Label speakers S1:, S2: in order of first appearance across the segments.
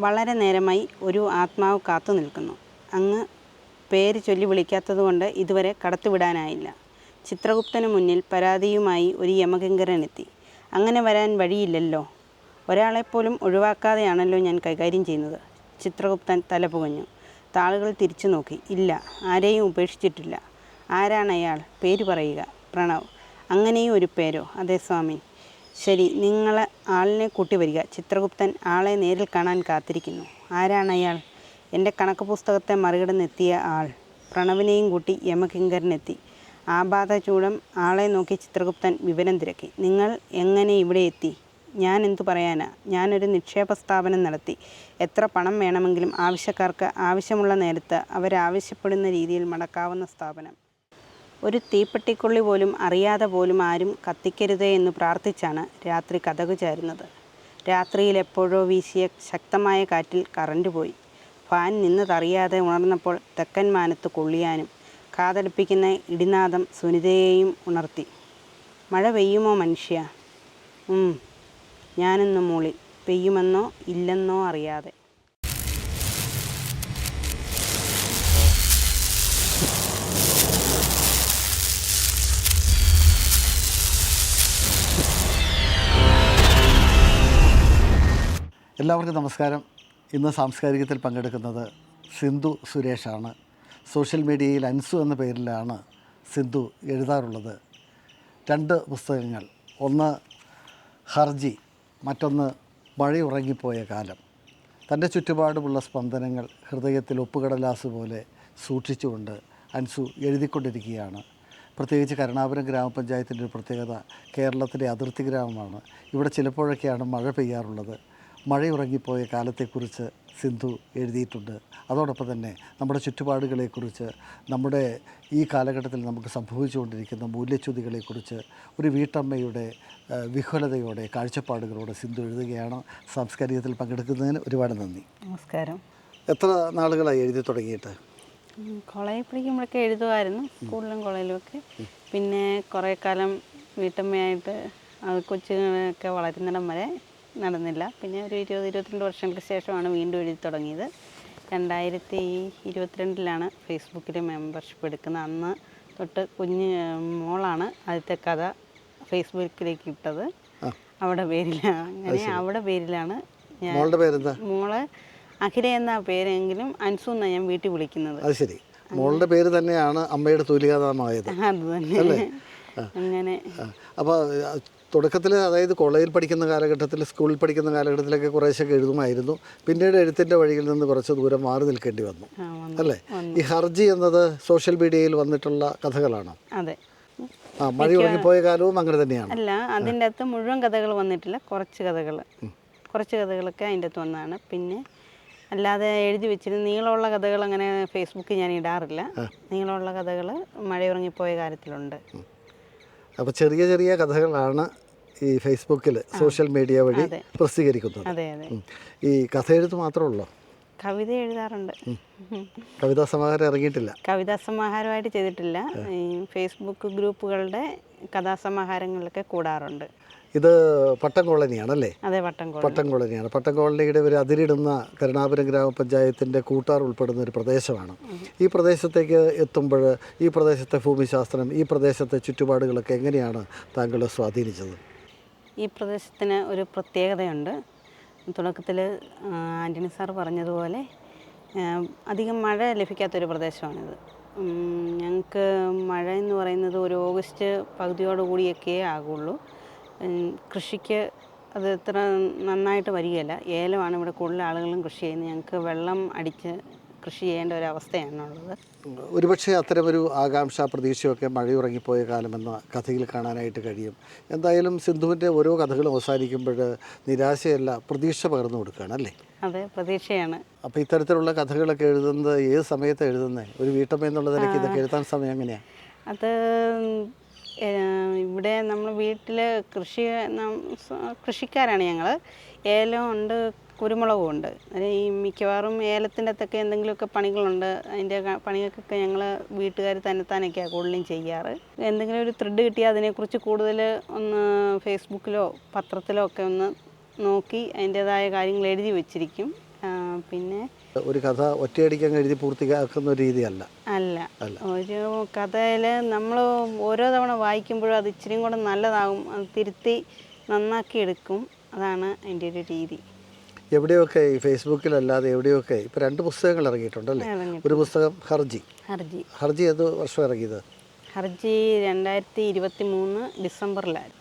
S1: വളരെ നേരമായി ഒരു ആത്മാവ് കാത്തു നിൽക്കുന്നു. അങ്ങ് പേര് ചൊല്ലി വിളിക്കാത്തതുകൊണ്ട് ഇതുവരെ കടത്തുവിടാനായില്ല. ചിത്രഗുപ്തന് മുന്നിൽ പരാതിയുമായി ഒരു യമകിങ്കരനെത്തി അങ്ങനെ വരാൻ വഴിയില്ലല്ലോ. ഒരാളെപ്പോലും ഒഴിവാക്കാതെയാണല്ലോ ഞാൻ കൈകാര്യം ചെയ്യുന്നത്. ചിത്രഗുപ്തൻ തല പുകഞ്ഞു. താളുകൾ തിരിച്ചു നോക്കി. ഇല്ല ആരെയും ഉപേക്ഷിച്ചിട്ടില്ല. ആരാണ് അയാൾ? പേര് പറയുക. പ്രണവ്. അങ്ങനെയും ഒരു പേരോ? അതേ സ്വാമി. ശരി നിങ്ങൾ ആളിനെ കൂട്ടി വരിക ചിത്രഗുപ്തൻ ആളെ നേരിൽ കാണാൻ കാത്തിരിക്കുന്നു. ആരാണ് അയാൾ? എന്റെ കണക്ക് പുസ്തകത്തെ മറികടന്നെത്തിയ ആൾ. പ്രണവിനെയും കൂട്ടി യമകിങ്കരനെത്തി. ആപാത ചൂടം ആളെ നോക്കി ചിത്രഗുപ്തൻ വിവരം തിരക്കി. നിങ്ങൾ എങ്ങനെ ഇവിടെ എത്തി? ഞാൻ എന്തു പറയാനാ? ഞാനൊരു നിക്ഷേപ സ്ഥാപനം നടത്തി. എത്ര പണം വേണമെങ്കിലും ആവശ്യക്കാർക്ക് ആവശ്യമുള്ള നേരത്ത് അവരാവശ്യപ്പെടുന്ന രീതിയിൽ മടക്കാവുന്ന സ്ഥാപനം. ഒരു തീപ്പെട്ടിക്കൊള്ളി പോലും അറിയാതെ പോലും ആരും കത്തിക്കരുതേ എന്ന് പ്രാർത്ഥിച്ചാണ് രാത്രി കഥകു ചാരുന്നത്. രാത്രിയിൽ എപ്പോഴോ വീശിയ ശക്തമായ കാറ്റിൽ കറണ്ട് പോയി. ഫാൻ നിന്നതറിയാതെ ഉണർന്നപ്പോൾ തെക്കൻ മാനത്ത് കൊള്ളിയാനും കാതടുപ്പിക്കുന്ന ഇടിനാദം സുനിതയെയും ഉണർത്തി. മഴ പെയ്യുമോ മനുഷ്യ? ഞാനൊന്ന് മൂളി. പെയ്യുമെന്നോ ഇല്ലെന്നോ അറിയാതെ.
S2: എല്ലാവർക്കും നമസ്കാരം. ഇന്ന് സാംസ്കാരികത്തിൽ പങ്കെടുക്കുന്നത് സിന്ധു സുരേഷാണ്. സോഷ്യൽ മീഡിയയിൽ അൻസു എന്ന പേരിലാണ് സിന്ധു എഴുതാറുള്ളത്. രണ്ട് പുസ്തകങ്ങൾ. ഒന്ന് ഹർജി മറ്റൊന്ന് മഴ ഉറങ്ങിപ്പോയ കാലം. തന്റെ ചുറ്റുപാടുമുള്ള സ്പന്ദനങ്ങൾ ഹൃദയത്തിൽ ഒപ്പുകടലാസ് പോലെ സൂക്ഷിച്ചുകൊണ്ട് അൻസു എഴുതിക്കൊണ്ടിരിക്കുകയാണ്. പ്രത്യേകിച്ച് കരുണാപുരം ഗ്രാമപഞ്ചായത്തിന്റെ ഒരു പ്രത്യേകത കേരളത്തിലെ അതിർത്തി ഗ്രാമമാണ്. ഇവിടെ ചിലപ്പോഴൊക്കെയാണ് മഴ പെയ്യാറുള്ളത്. മഴയുറങ്ങിപ്പോയ കാലത്തെക്കുറിച്ച് സിന്ധു എഴുതിയിട്ടുണ്ട്. അതോടൊപ്പം തന്നെ നമ്മുടെ ചുറ്റുപാടുകളെക്കുറിച്ച് നമ്മുടെ ഈ കാലഘട്ടത്തിൽ നമുക്ക് സംഭവിച്ചുകൊണ്ടിരിക്കുന്ന മൂല്യച്യുതികളെക്കുറിച്ച് ഒരു വീട്ടമ്മയുടെ വിഹുലതയോടെ വിഹ്വലതയോടെ കാഴ്ചപ്പാടുകളോടെ സിന്ധു എഴുതുകയാണ്. സാംസ്കാരികത്തിൽ പങ്കെടുക്കുന്നതിന് ഒരുപാട് നന്ദി.
S1: നമസ്കാരം.
S2: എത്ര നാളുകളായി എഴുതി തുടങ്ങിയിട്ട്?
S1: കോളേജിൽ പഠിക്കുമ്പോഴൊക്കെ എഴുതുമായിരുന്നു സ്കൂളിലും കോളേജിലും ഒക്കെ പിന്നെ കുറേ കാലം വീട്ടമ്മയായിട്ട് അത് കൊച്ചുങ്ങളൊക്കെ വളരുന്നിടം വരെ നടന്നില്ല. പിന്നെ ഒരു ഇരുപത് ഇരുപത്തിരണ്ട് വർഷങ്ങൾക്ക് ശേഷമാണ് വീണ്ടും എഴുതി തുടങ്ങിയത്. രണ്ടായിരത്തി ഇരുപത്തിരണ്ടിലാണ് ഫേസ്ബുക്കിൽ മെമ്പർഷിപ്പ് എടുക്കുന്നത്. അന്ന് തൊട്ട് കുഞ്ഞ് മോളാണ് ആദ്യത്തെ കഥ ഫേസ്ബുക്കിലേക്ക് ഇട്ടത്. അവിടെ പേരിലാണ് അങ്ങനെ അവിടെ പേരിലാണ് ഞാൻ മോൾ അഖില എന്ന പേരെങ്കിലും അൻസു എന്നാണ് ഞാൻ വീട്ടിൽ വിളിക്കുന്നത്.
S2: അത് ശരി. മോളുടെ പേര് തന്നെയാണ് അമ്മയുടെ തൂലികാതമായത്
S1: അത് തന്നെ. അങ്ങനെ.
S2: അപ്പോൾ തുടക്കത്തിൽ അതായത് കോളേജിൽ പഠിക്കുന്ന കാലഘട്ടത്തിൽ സ്കൂളിൽ പഠിക്കുന്ന കാലഘട്ടത്തിലൊക്കെ കുറേശ്ശൊക്കെ എഴുതുമായിരുന്നു. പിന്നീട് എഴുത്തിന്റെ വഴിയിൽ നിന്ന് കുറച്ച് ദൂരം മാറി നിൽക്കേണ്ടി വന്നു. അല്ലേ? ഈ ഹർജി എന്നത് സോഷ്യൽ മീഡിയയിൽ വന്നിട്ടുള്ള കഥകളാണ്?
S1: അതെ.
S2: ആ മഴ ഉറങ്ങിപ്പോയ കാലവും അങ്ങനെ തന്നെയാണ്.
S1: അല്ല അതിന്റെ അകത്ത് മുഴുവൻ കഥകൾ വന്നിട്ടില്ല. കുറച്ച് കഥകൾ. കുറച്ച് കഥകളൊക്കെ അതിന്റെ അകത്ത് വന്നതാണ് പിന്നെ അല്ലാതെ എഴുതി വെച്ചിരുന്ന നീളമുള്ള കഥകൾ അങ്ങനെ ഫേസ്ബുക്കിൽ ഞാൻ ഇടാറില്ല. നീളമുള്ള കഥകൾ മഴയുറങ്ങിപ്പോയ കാര്യത്തിലുണ്ട്.
S2: അപ്പോൾ ചെറിയ ചെറിയ കഥകളാണ് ഈ ഫേസ്ബുക്കിൽ സോഷ്യൽ മീഡിയ വഴി പ്രസിദ്ധീകരിക്കുന്നത്. ഈ കഥ എഴുത്ത് മാത്രമേ ഉള്ളൂ
S1: കവിത എഴുതാറുണ്ട്.
S2: കവിതാ സമാഹാരം ഇറങ്ങിയിട്ടില്ല?
S1: കവിതാ സമാഹാരമായിട്ട് ചെയ്തിട്ടില്ല. ഈ ഫേസ്ബുക്ക് ഗ്രൂപ്പുകളുടെ കഥാസമാഹാരങ്ങളിലൊക്കെ കൂടാറുണ്ട്.
S2: ഇത് പട്ടം കോളനിയാണല്ലേ?
S1: അതെ
S2: പട്ടം കോളനിയാണ്. പട്ടം കോളനിയുടെ ഒരു അതിരിടുന്ന കരുണാപുരം ഗ്രാമപഞ്ചായത്തിന്റെ കൂട്ടാർ ഉൾപ്പെടുന്ന ഒരു പ്രദേശമാണ്. ഈ പ്രദേശത്തേക്ക് എത്തുമ്പോൾ ഈ പ്രദേശത്തെ ഭൂമിശാസ്ത്രം ഈ പ്രദേശത്തെ ചുറ്റുപാടുകളൊക്കെ എങ്ങനെയാണ് താങ്കൾ സ്വാധീനിച്ചത്?
S1: ഈ പ്രദേശത്തിന് ഒരു പ്രത്യേകതയുണ്ട്. തുടക്കത്തിൽ ആന്റണി സാർ പറഞ്ഞതുപോലെ അധികം മഴ ലഭിക്കാത്തൊരു പ്രദേശമാണിത്. ഞങ്ങൾക്ക് മഴ എന്ന് പറയുന്നത് ഒരു ഓഗസ്റ്റ് പകുതിയോട് കൂടിയൊക്കെ ആകുള്ളൂ. കൃഷിക്ക് അത് ഇത്ര നന്നായിട്ട് വരികയില്ല. ഏലമാണ് ഇവിടെ കൂടുതൽ ആളുകളും കൃഷി ചെയ്യുന്നത്. ഞങ്ങൾക്ക് വെള്ളം അടിച്ച് കൃഷി ചെയ്യേണ്ട ഒരു അവസ്ഥയാണുള്ളത്
S2: ഒരുപക്ഷെ അത്തരമൊരു ആകാംക്ഷ പ്രതീക്ഷയൊക്കെ മഴയുറങ്ങിപ്പോയ കാലമെന്ന കഥയിൽ കാണാനായിട്ട് കഴിയും. എന്തായാലും സിന്ധുവിന്റെ ഓരോ കഥകളും അവസാനിക്കുമ്പോൾ നിരാശയല്ല പ്രതീക്ഷ പകർന്നു കൊടുക്കുകയാണ് അല്ലേ?
S1: അതെ പ്രതീക്ഷയാണ്.
S2: അപ്പോൾ ഇത്തരത്തിലുള്ള കഥകളൊക്കെ എഴുതുന്നത് ഏത് സമയത്ത് എഴുതുന്നത്? ഒരു വീട്ടമ്മ എന്നുള്ള നിലയ്ക്ക് ഇതൊക്കെ എഴുതാൻ സമയം എങ്ങനെയാണ്
S1: അത് ഇവിടെ നമ്മൾ വീട്ടിൽ കൃഷി കൃഷിക്കാരാണ് ഞങ്ങൾ ഏലം ഉണ്ട് കുരുമുളകും ഉണ്ട്. ഈ മിക്കവാറും ഏലത്തിന്റെ അകത്തൊക്കെ എന്തെങ്കിലുമൊക്കെ പണികളുണ്ട്. അതിന്റെ പണികൾക്കൊക്കെ ഞങ്ങൾ വീട്ടുകാർ തന്നെത്താനൊക്കെയാണ് കൂടുതലും ചെയ്യാറ്. എന്തെങ്കിലും ഒരു ത്രെഡ് കിട്ടിയാൽ അതിനെക്കുറിച്ച് കൂടുതൽ ഒന്ന് ഫേസ്ബുക്കിലോ പത്രത്തിലോ ഒക്കെ ഒന്ന് നോക്കി അതിന്റേതായ കാര്യങ്ങൾ എഴുതി വെച്ചിരിക്കും. പിന്നെ
S2: ഒരു കഥ ഒറ്റയടിക്ക് എഴുതി പൂർത്തിയാക്കുന്ന ഒരു രീതിയല്ല.
S1: അല്ല. ഒരു കഥയിൽ നമ്മൾ ഓരോ തവണ വായിക്കുമ്പോഴും അത് ഇച്ചിരി കൂടെ നല്ലതാകും. അത് തിരുത്തി നന്നാക്കി എടുക്കും. അതാണ് എന്റെ ഒരു രീതി.
S2: എവിടെയൊക്കെ ഈ ഫേസ്ബുക്കിലല്ലാതെ എവിടെയൊക്കെ ഇപ്പൊ രണ്ട് പുസ്തകങ്ങൾ ഇറങ്ങിയിട്ടുണ്ടല്ലേ
S1: ഇറങ്ങി
S2: ഒരു പുസ്തകം ഹർജി.
S1: ഹർജി.
S2: ഹർജി ഏത് വർഷം ഇറങ്ങിയത്?
S1: ഹർജി രണ്ടായിരത്തി ഇരുപത്തി മൂന്ന് ഡിസംബറിലായിരുന്നു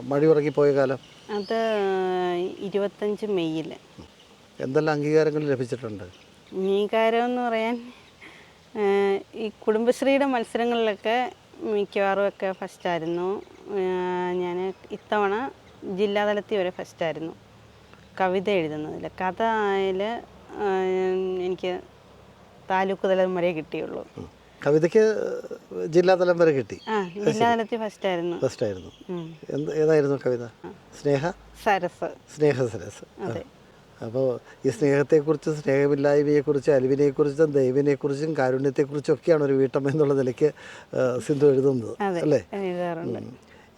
S2: മഴ ഉറങ്ങിപ്പോയ കാലം?
S1: അത് ഇരുപത്തഞ്ച് മെയ്യിൽ
S2: എന്തെല്ലാം അംഗീകാരങ്ങൾ ലഭിച്ചിട്ടുണ്ട്?
S1: അംഗീകാരം എന്ന് പറയാൻ ഈ കുടുംബശ്രീയുടെ മത്സരങ്ങളിലൊക്കെ മിക്കവാറും ഒക്കെ ഫസ്റ്റായിരുന്നു ഞാൻ ഇത്തവണ ജില്ലാതലത്തിൽ വരെ ഫസ്റ്റായിരുന്നു കവിത എഴുതുന്നതിൽ. കഥ അതിൽ എനിക്ക് താലൂക്ക് തലം വരെ കിട്ടിയുള്ളൂ.
S2: കവിതയ്ക്ക് ജില്ലാതലം വരെ കിട്ടി.
S1: ആ ജില്ലാതലത്തിൽ ഫസ്റ്റായിരുന്നു
S2: ഫസ്റ്റായിരുന്നു ഏതായിരുന്നു കവിത? സ്നേഹ?
S1: സരസ്.
S2: സ്നേഹ സരസ്.
S1: അതെ.
S2: അപ്പോൾ ഈ സ്നേഹത്തെക്കുറിച്ച് സ്നേഹമില്ലായ്മയെക്കുറിച്ചും അലിവിനെക്കുറിച്ചും ദൈവിനെക്കുറിച്ചും കാരുണ്യത്തെക്കുറിച്ചും ഒക്കെയാണ് ഒരു വീട്ടമ്മ എന്നുള്ള നിലയ്ക്ക് സിന്ധു എഴുതുന്നത് അല്ലേ?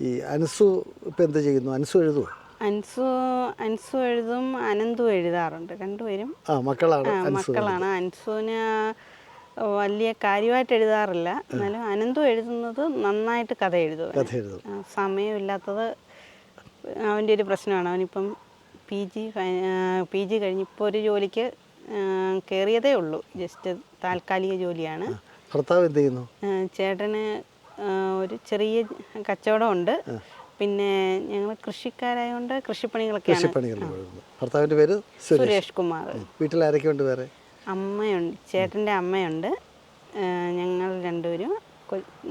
S2: ഈ അൻസു ഇപ്പം എന്ത് ചെയ്യുന്നു? അൻസു എഴുതുമോ
S1: അൻസു അൻസു എഴുതും അനന്തു എഴുതാറുണ്ട്. രണ്ടുപേരും.
S2: ആ മക്കളാണ്
S1: മക്കളാണ്. അൻസുവിന് വലിയ കാര്യമായിട്ട് എഴുതാറില്ല. എന്നാലും അനന്തു എഴുതുന്നത് നന്നായിട്ട് കഥ എഴുതും. സമയമില്ലാത്തത് അവന്റെ ഒരു പ്രശ്നമാണ്. അവനിപ്പം പി ജി പി ജി കഴിഞ്ഞ് ഇപ്പോൾ ഒരു ജോലിക്ക് കയറിയതേ ഉള്ളൂ. ജസ്റ്റ് താൽക്കാലിക ജോലിയാണ്.
S2: ഭർത്താവ് എന്ത് ചെയ്യുന്നു?
S1: ചേട്ടന് ഒരു ചെറിയ കച്ചവടമുണ്ട് പിന്നെ ഞങ്ങൾ കൃഷിക്കാരായതുകൊണ്ട്
S2: കൃഷിപ്പണികളൊക്കെ ഭർത്താവിന്റെ പേര് സുരേഷ്.
S1: കുമാർ.
S2: വീട്ടിൽ ആരൊക്കെയുണ്ട് വേറെ?
S1: അമ്മയുണ്ട്. ചേട്ടന്റെ അമ്മയുണ്ട്. ഞങ്ങൾ രണ്ടുപേരും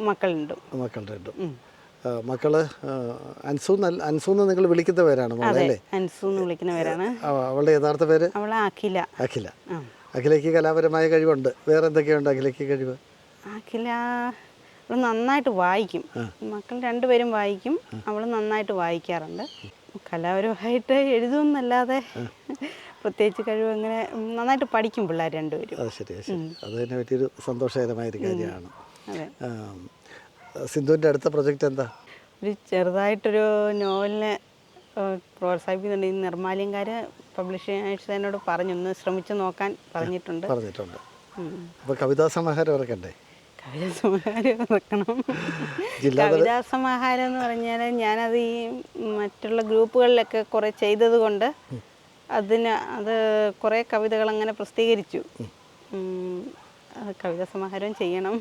S1: മക്കളുണ്ട്.
S2: മക്കളുണ്ട് മക്കൾ അൻസു അൻസു എന്ന് നിങ്ങൾ വിളിക്കുന്ന പേരാണ്
S1: അൻസു എന്ന്
S2: അവളുടെ യഥാർത്ഥ പേര്?
S1: അവളെ അഖില.
S2: അഖില. അഖിലയ്ക്ക് കലാപരമായ കഴിവുണ്ട്. വേറെ എന്തൊക്കെയുണ്ട് അഖിലയ്ക്ക് കഴിവ്?
S1: അഖില അവൾ നന്നായിട്ട് വായിക്കും. മക്കൾ രണ്ടുപേരും വായിക്കും. അവൾ നന്നായിട്ട് വായിക്കാറുണ്ട്. കലാപരമായിട്ട് എഴുതുമെന്നല്ലാതെ പ്രത്യേകിച്ച് കഴിവ് അങ്ങനെ നന്നായിട്ട് പഠിക്കും പിള്ളേർ രണ്ടുപേരും
S2: അത് ശരി അത് ശരി. അത് തന്നെ പറ്റിയൊരു സന്തോഷകരമായ ഒരു കാര്യമാണ്. സിന്ധുവിന്റെ അടുത്ത പ്രൊജക്റ്റ് എന്താ?
S1: ഒരു ചെറുതായിട്ടൊരു നോവലിനെ പ്രോത്സാഹിപ്പിക്കുന്നുണ്ട്. ഈ നിർമാല്യംകാർ പബ്ലിഷേഴ്സ് എന്നോട് പറഞ്ഞു. ഒന്ന് ശ്രമിച്ചു നോക്കാൻ പറഞ്ഞിട്ടുണ്ട്.
S2: പറഞ്ഞിട്ടുണ്ട്. അപ്പോൾ കവിതാ സമാഹാരം ഇറക്കണ്ടേ
S1: കവിതാ സമാഹാരം ഇറക്കണം കവിതാ സമാഹാരം എന്ന് പറഞ്ഞാൽ ഞാനത് ഈ മറ്റുള്ള ഗ്രൂപ്പുകളിലൊക്കെ കുറേ ചെയ്തത് കൊണ്ട് അതിന് അത് കുറേ കവിതകൾ അങ്ങനെ പ്രസിദ്ധീകരിച്ചു കവിതാ സമാഹാരം ചെയ്യണം.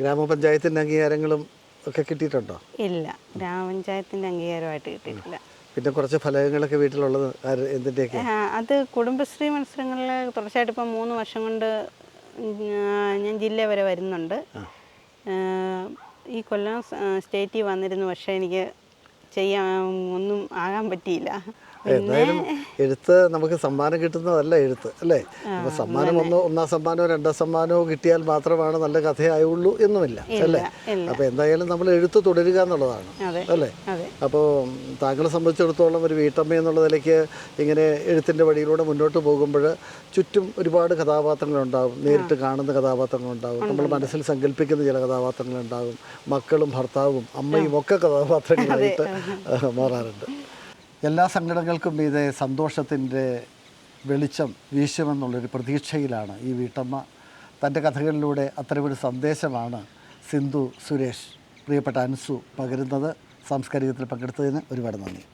S2: ഗ്രാമപഞ്ചായത്തിന്റെ അംഗീകാരങ്ങളും ഒക്കെ കിട്ടിയിട്ടുണ്ടോ?
S1: ഇല്ല ഗ്രാമപഞ്ചായത്തിന്റെ അംഗീകാരമായിട്ട് കിട്ടിയിട്ടില്ല.
S2: പിന്നെ കുറച്ച് ഫലകങ്ങളൊക്കെ വീട്ടിലുള്ളത്
S1: എന്തിന്റെയൊക്കെ അത് കുടുംബശ്രീ മത്സരങ്ങളിൽ തുടർച്ചയായിട്ട് ഇപ്പം മൂന്ന് വർഷം കൊണ്ട് ഞാൻ ജില്ല വരെ വരുന്നുണ്ട്. ഈ കൊല്ലം സ്റ്റേറ്റിൽ വന്നിരുന്നു പക്ഷേ എനിക്ക് ചെയ്യാൻ ഒന്നും ആകാൻ പറ്റിയില്ല.
S2: എന്തായാലും എഴുത്ത് നമുക്ക് സമ്മാനം കിട്ടുന്നതല്ല എഴുത്ത് അല്ലേ? അപ്പോൾ സമ്മാനം ഒന്ന് ഒന്നാം സമ്മാനമോ രണ്ടാം സമ്മാനമോ കിട്ടിയാൽ മാത്രമാണ് നല്ല കഥയായുള്ളൂ എന്നുമില്ല അല്ലേ?
S1: അപ്പൊ
S2: അപ്പോൾ എന്തായാലും നമ്മൾ എഴുത്ത് തുടരുക എന്നുള്ളതാണ് അല്ലേ? അപ്പോൾ താങ്കളെ സംബന്ധിച്ചിടത്തോളം ഒരു വീട്ടമ്മ എന്നുള്ള നിലയ്ക്ക് ഇങ്ങനെ എഴുത്തിന്റെ വഴിയിലൂടെ മുന്നോട്ട് പോകുമ്പോൾ ചുറ്റും ഒരുപാട് കഥാപാത്രങ്ങളുണ്ടാകും നേരിട്ട് കാണുന്ന കഥാപാത്രങ്ങളുണ്ടാകും നമ്മൾ മനസ്സിൽ സങ്കല്പിക്കുന്ന ചില കഥാപാത്രങ്ങളുണ്ടാകും മക്കളും ഭർത്താവും അമ്മയും ഒക്കെ കഥാപാത്രങ്ങളായിട്ട് മാറാറുണ്ട്. എല്ലാ സംഘടനകൾക്കും ഇത് സന്തോഷത്തിന്റെ വെളിച്ചം വീശുമെന്നുള്ളൊരു പ്രതീക്ഷയിലാണ് ഈ വീട്ടമ്മ. തന്റെ കഥകളിലൂടെ അത്തരമൊരു സന്ദേശമാണ് സിന്ധു സുരേഷ് പ്രിയപ്പെട്ട അൻസു പകരുന്നത്. സാംസ്കാരികത്തിൽ പങ്കെടുത്തതിന് ഒരുപാട് നന്ദി.